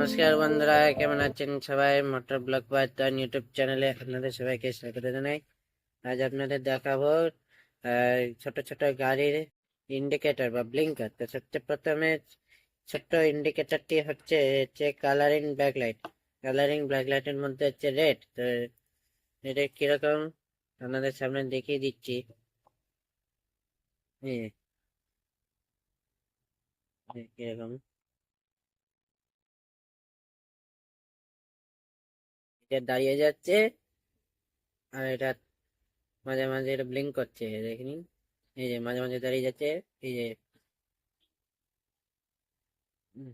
নমস্কার বন্ধুরা, কেমন আছেন সবাই? মোটর ব্লগ বার্তান ইউটিউব চ্যানেলে আপনাদের সবাইকে স্বাগত জানাই। আজ আপনাদের দেখাবো ছোট ছোট গাড়ির ইন্ডিকেটর বা ব্লিঙ্কার তো সবচেয়ে প্রথমে ছোট্ট ইন্ডিকেটরটি হচ্ছে হচ্ছে কালারিং ব্যাকলাইট কালারিং ব্যাকলাইটের মধ্যে হচ্ছে রেড তো এটা কীরকম? আপনাদের সামনে দেখিয়ে দিচ্ছি। এই যে। কীরকম? এটা দাঁড়িয়ে যাচ্ছে। আর এটা মাঝে মাঝে এটা ব্লিঙ্ক করছে, দেখে নিন। এই যে মাঝে মাঝে দাঁড়িয়ে যাচ্ছে, এই যে হুম।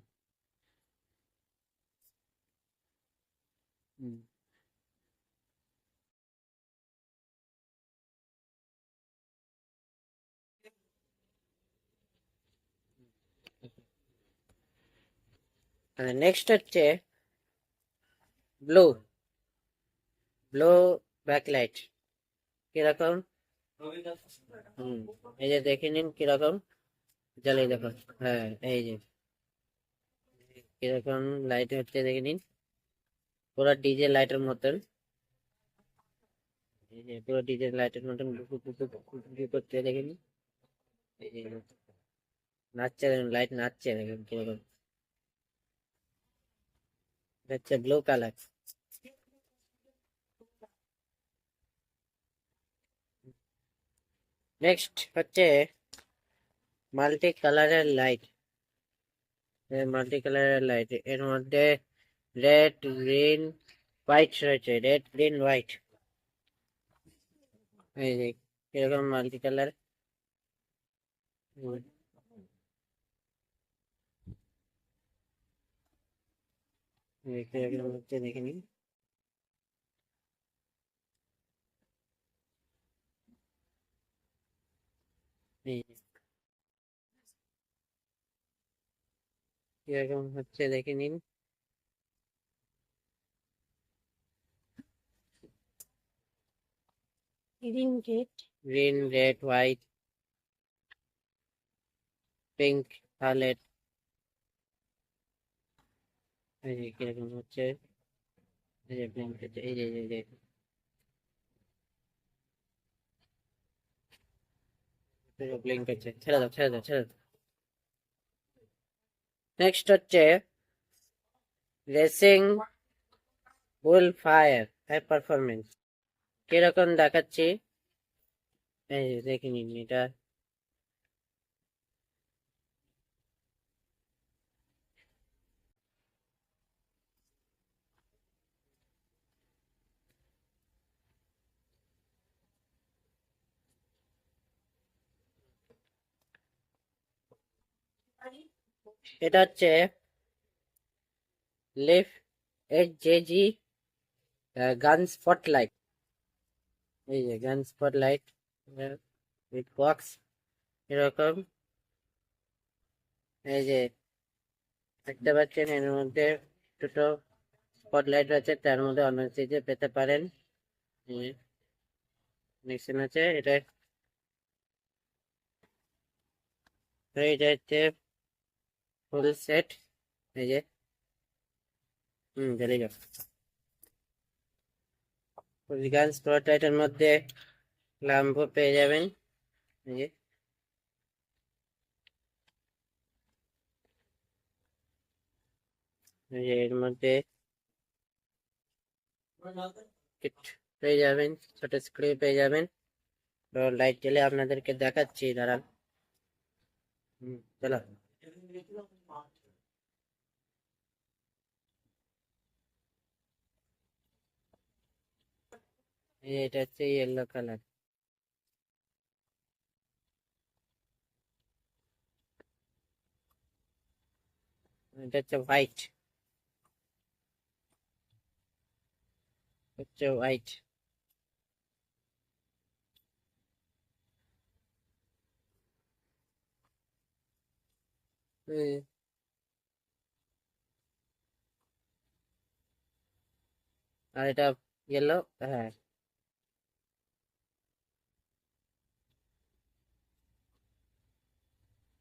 নেক্সট হচ্ছে ব্লু ব্লু ব্যাকলাইট কীরকম? হুম, এই যে দেখে নিন কীরকম? জ্বালিয়ে দেখো। হ্যাঁ এই যে। কীরকম লাইট হচ্ছে দেখে নিন। পুরো ডিজে লাইটের মতন। পুরো ডিজে লাইটের মতন করতে দেখে নিন। নাচছে দেখুন লাইট নাচছে দেখুন কীরকম। হচ্ছে ব্লু কালার নেক্সট হচ্ছে মাল্টি কালারের লাইট মাল্টি কালারের লাইটের মধ্যে রেড গ্রিন হোয়াইট রয়েছে রেড গ্রিন হোয়াইট এই যে কীরকম মাল্টি কালার দেখে নিন। এই। কীরকম হচ্ছে দেখে নিন। Green gate green red white pink violet এই যে কীরকম হচ্ছে? এই যে হচ্ছে এই যে এই যে, এই যে নেক্সট হচ্ছে racing bull fire high performance কীরকম দেখাচ্ছি? এই দেখে নিন এটা। এটা হচ্ছে লিফ এইচ জে জি গান স্পটলাইট এই যে গান স্পটলাইট উইথ বক্স এরকম। এই যে দেখতে পাচ্ছেন, এর মধ্যে দুটো স্পটলাইট আছে তার মধ্যে অন্য সিজে পেতে পারেন। নেক্সট আছে এটা তো এটা হচ্ছে ফুল সেট এই যে হুম চলে যাও গান স্পটলাইটের মধ্যে ল্যাম্পও পেয়ে যাবেন। এই যে। এই যে এর মধ্যে kit পেয়ে যাবেন ছোট স্ক্রিউ পেয়ে যাবেন। তো লাইট জ্বলে আপনাদেরকে দেখাচ্ছি, দাঁড়ান। হুম, চলো। এটা হচ্ছে ইয়েলো কালার এটা হচ্ছে হোয়াইট হচ্ছে হোয়াইট আর এটা ইয়েলো হ্যাঁ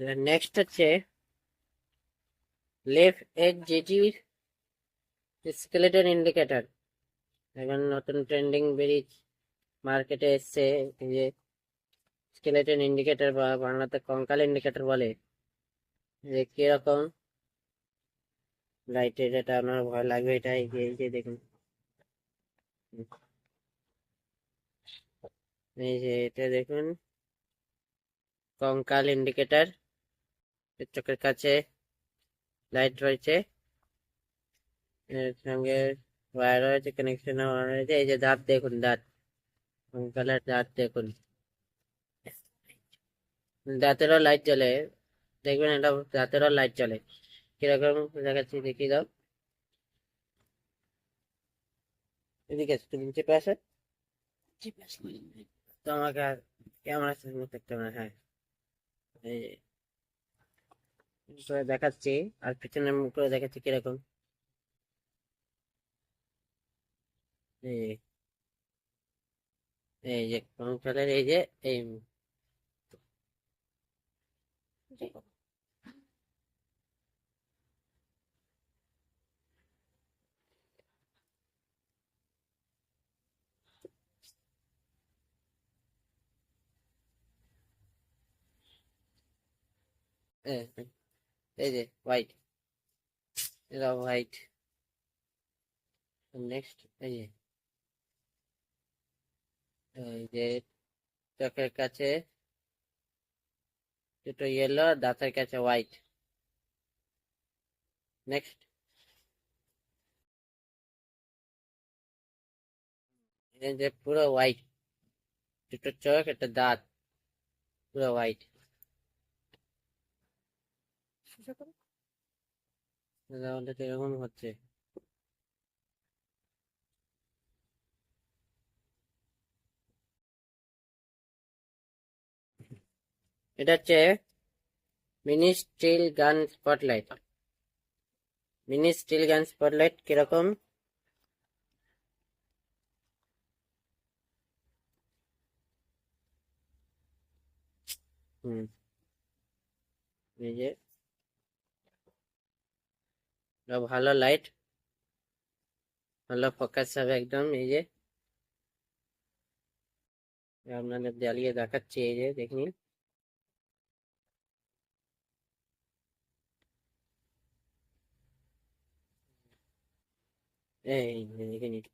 নেক্সট হচ্ছে লেফট এজ জেটির স্কেলেটন ইন্ডিকেটর এখন নতুন ট্রেন্ডিং বেরিয়ে মার্কেটে এসছে যে স্কেলেটন ইন্ডিকেটর বা বাংলাতে কঙ্কাল ইন্ডিকেটর বলে। যে কীরকম? লাইটের এটা আপনার ভয় লাগবে এটা এই যে দেখুন। এই যে এটা দেখুন, কঙ্কাল ইন্ডিকেটর চোখের কাছে লাইট রয়েছে, এর সঙ্গে ওয়্যার রয়েছে কানেকশন রয়েছে, এই যে দাঁত দেখুন, দাঁত কঙ্কালের দাঁত দেখুন। দাঁতেরও লাইট জ্বলে, দেখবেন এটা দাঁতেরও লাইট জ্বলে। কীরকম দেখাচ্ছি, দেখিয়ে দাও। এদিকে তুমি চেপে আসো। চেপে আসো তোমাকে আর ক্যামেরার সামনে হ্যাঁ। এই দেখাচ্ছি, আর পিছনের মুখ করে দেখাচ্ছি কীরকম এই যে এই যে কঙ্কালের এই যে, এই মুখ। এই যে হোয়াইট এটা হোয়াইট নেক্সট এই যে। এই যে, চোখের কাছে দুটো ইয়েলো দাঁতের কাছে হোয়াইট নেক্সট যে পুরো হোয়াইট দুটো চোখ, একটা দাঁত, পুরো হোয়াইট তাহলে তো এরকম হচ্ছে। এটা হচ্ছে mini steel gun spotlight. Mini steel gun spotlight কীরকম? হুম। এই যে। এটা ভালো লাইট ভালো ফোকাস হবে একদম, এই যে। আপনাদের জ্বালিয়ে দেখাচ্ছি, এই যে, দেখুন। এই যে, দেখে নিন।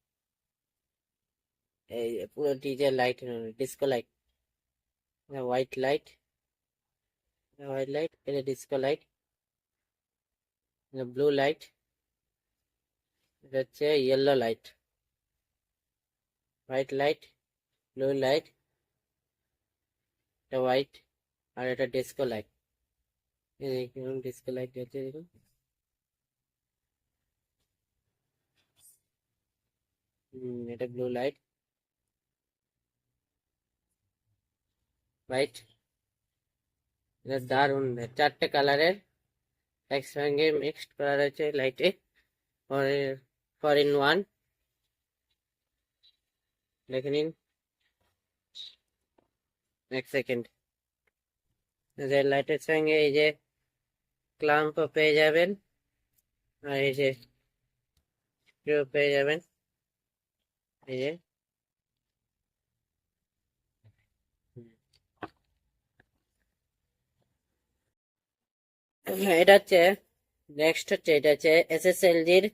এই যে, পুরো DJ light disco light white light white light এটা ডিস্কো লাইট ব্লু লাইট এটা হচ্ছে yellow light white light blue light এটা হোয়াইট আর এটা ডিস্কো লাইট দেখুন ডিস্কো লাইট হচ্ছে দেখুন এটা ব্লু লাইট হোয়াইট এটা দারুণ চারটে কালারের একসঙ্গে মিক্সড করা রয়েছে লাইটে ফর ইন ওয়ান দেখে নিন এক সেকেন্ড যে লাইটের সঙ্গে এই যে ক্লাম্প পেয়ে যাবেন আর এই যে স্ক্রু পেয়ে যাবেন এই যে এটা হচ্ছে নেক্সট হচ্ছে, এটা হচ্ছে এসএসএলজির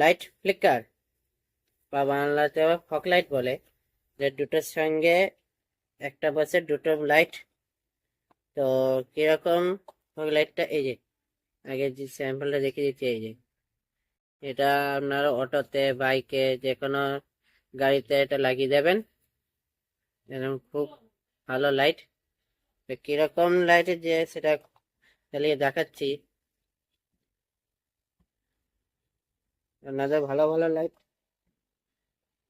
লাইট ফ্লিকার বা বাংলাতে ফক লাইট বলে, যে দুটোর সঙ্গে একটা বসে দুটো লাইট তো কীরকম ফক লাইটটা এই যে, আগে যে স্যাম্পলটা দেখিয়ে দিচ্ছি, এই যে, এটা আপনার অটোতে বাইকে যে কোনো গাড়িতে এটা লাগিয়ে দেবেন। এরকম খুব ভালো লাইট কীরকম লাইটের যে সেটা চালিয়ে দেখাচ্ছি। আপনাদের ভালো ভালো লাইট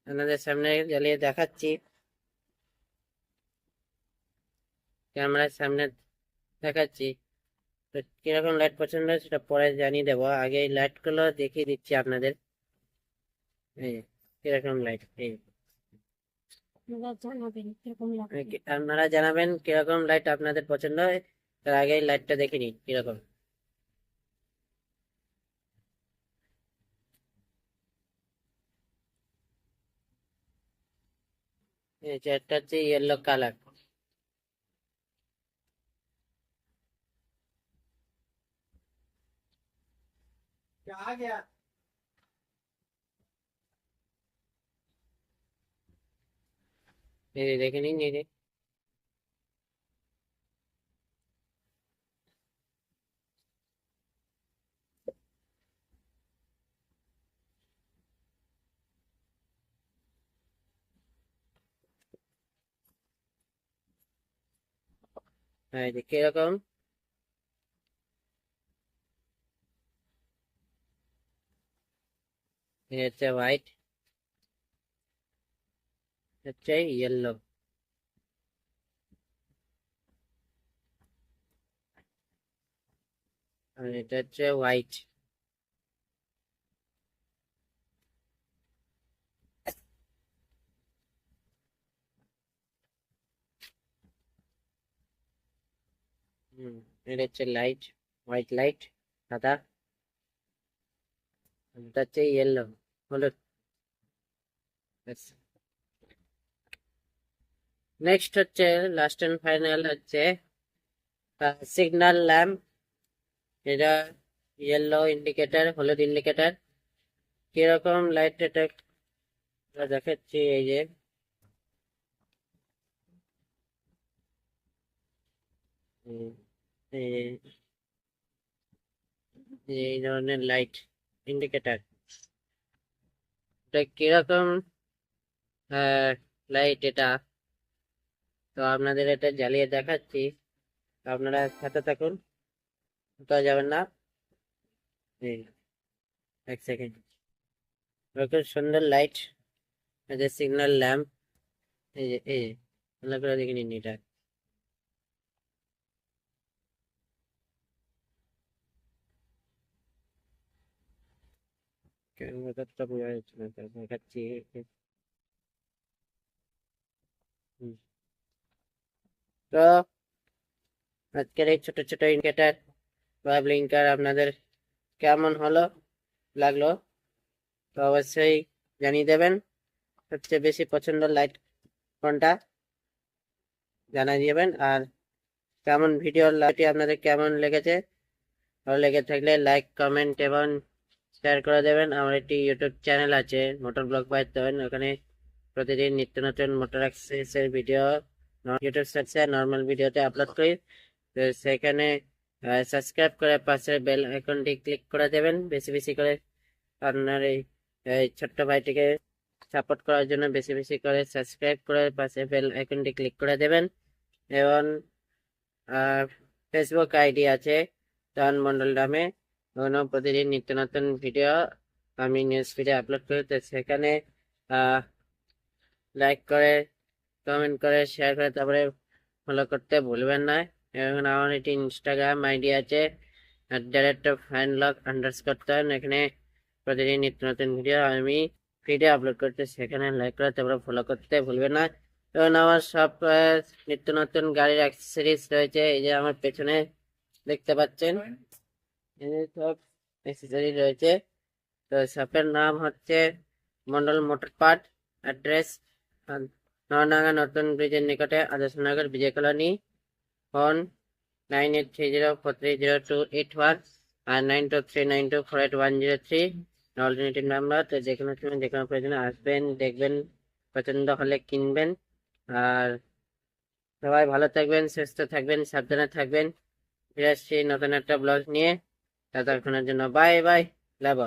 আপনাদের সামনে জ্বালিয়ে দেখাচ্ছি। ক্যামেরার সামনে দেখাচ্ছি। তো কীরকম লাইট পছন্দ হয় সেটা পরে জানিয়ে দেবো। আগে এই লাইটগুলো দেখিয়ে দিচ্ছি আপনাদের। এই কীরকম লাইট এই। আপনারা জানাবেন কীরকম লাইট আপনাদের পছন্দ হয়। তার আগে এই লাইটটা দেখে নিন কীরকম। এই যে একটা হচ্ছে ইয়েলো কালার এই যে দেখে নিন এই যে এই যে কীরকম হচ্ছে হোয়াইট হচ্ছে ইয়েলো আর এটা হচ্ছে হোয়াইট হুম এটা হচ্ছে লাইট হোয়াইট লাইট সাদা। এটা হচ্ছে ইয়েলো হলুদ। নেক্সট হচ্ছে লাস্ট এন্ড ফাইনাল হচ্ছে সিগন্যাল ল্যাম্প এটা ইয়েলো ইন্ডিকেটার হলুদ ইন্ডিকেটার কীরকম লাইট আমরা দেখাচ্ছি এই যে। হুম, এই ধরনের লাইট ইন্ডিকেটর এটা কীরকম লাইট এটা? তো আপনাদের এটা জ্বালিয়ে দেখাচ্ছি। আপনারা সাথে থাকুন। কোথাও যাবেন না? এক সেকেন্ড খুব সুন্দর লাইট সিগন্যাল ল্যাম্প এই যে, এই ভালো করে দেখে নিন এটা। তো আজকের এই ছোট ছোট ইন্ডিকেটার বা ব্লিঙ্কার আপনাদের কেমন হলো, লাগল? তো অবশ্যই জানিয়ে দেবেন। সবচেয়ে বেশি পছন্দ লাইট কোনটা? জানিয়ে দেবেন। আর কেমন ভিডিও লাইটটি আপনাদের কেমন লেগেছে? ভালো লেগে থাকলে লাইক, কমেন্ট এবং শেয়ার করে দেবেন। আমার একটি ইউটিউব চ্যানেল আছে মোটর ব্লগ দেবেন ওখানে প্রতিদিন নিত্য নতুন মোটর অ্যাক্সেসের ভিডিও ইউটিউব সার্চে নর্মাল ভিডিওতে আপলোড করি। তো সেখানে সাবস্ক্রাইব করে পাশের বেল আইকনটি ক্লিক করে দেবেন। বেশি বেশি করে আপনার এই ছোট্ট ভাইটিকে সাপোর্ট করার জন্য বেশি বেশি করে সাবস্ক্রাইব করে পাশে বেল আইকনটি ক্লিক করে দেবেন। এবং ফেসবুক আইডি আছে তখন মন্ডল নামে ওখানে প্রতিদিন নিত্য নতুন ভিডিও আমি নিউজ ফিডে আপলোড করি তো সেখানে লাইক করে কমেন্ট করে শেয়ার করে তারপরে ফলো করতে ভুলবেন না এবং আমার একটি ইনস্টাগ্রাম আইডি আছে direct fan lock underscore turn এখানে প্রতিদিন নিত্য নতুন ভিডিও আমি ফিডে আপলোড করতে সেখানে লাইক করে তারপরে ফলো করতে ভুলবেন না এবং আমার সব নিত্য নতুন গাড়ির অ্যাক্সেসরিজ রয়েছে এই যে আমার পেছনে দেখতে পাচ্ছেন সব অ্যাক্সেসরি রয়েছে। তো শপের নাম হচ্ছে Mondal motor part address Nordanga নতুন ব্রিজের নিকটে Adarshnagar, Bijoy colony. Phone nine eight three zero four three zero two eight one আর nine two three nine two four eight one zero three alternative number তো যে কোনো সময় যে কোনো প্রয়োজনে আসবেন, দেখবেন, পছন্দ হলে কিনবেন। আর সবাই ভালো থাকবেন, সুস্থ থাকবেন, সাবধানে থাকবেন। ফিরে আসছি নতুন একটা ব্লগ নিয়ে। ততক্ষণের জন্য বাই বাই লাভ